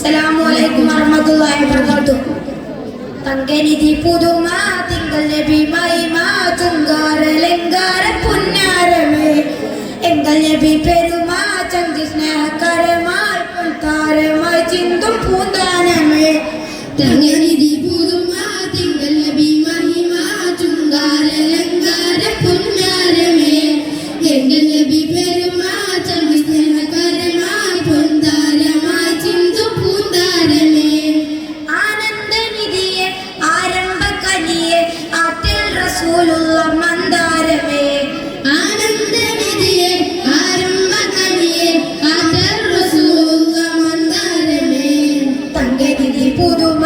അസ്സലാമലൈക്കും വറഹമത്തുള്ളാഹി വബറകാത്തു തങ്കനിധി പുതുമ തിങ്കൾ നബിമായി മാ ചുങ്കാര ലങ്കാര പുന്നാരമേ. എങ്കൽ നബി പെരുമാ ചങ്കി സ്നേഹകരമായി താരമായി ചിന്തും പൂന്താനമേ. തങ്കനി റസൂലുള്ള മന്ദാരമേ. ആനന്ദനിധിയെ ആരംഭകനിയെ അതർ റസൂലുള്ള മന്ദാരമേ. തങ്കനിധി പുതു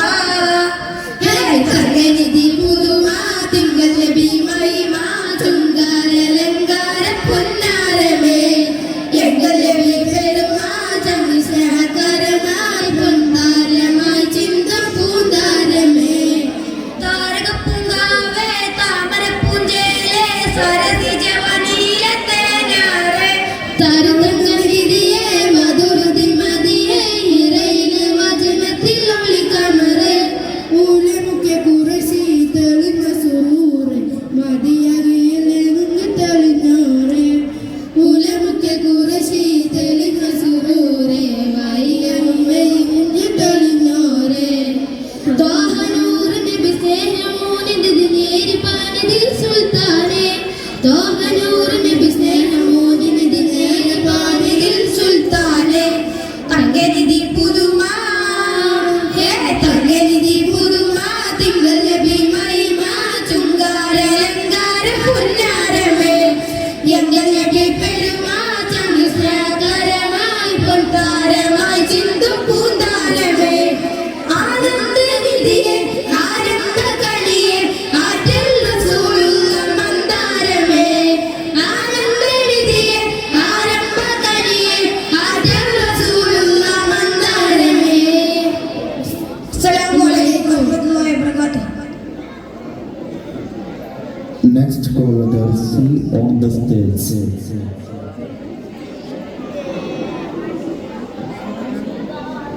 പുതുമാ തിങ്കൾ ലഭ്യമായി മാ ചുങ്കാരലങ്കാര പുല്ല Next caller, the C on the stage.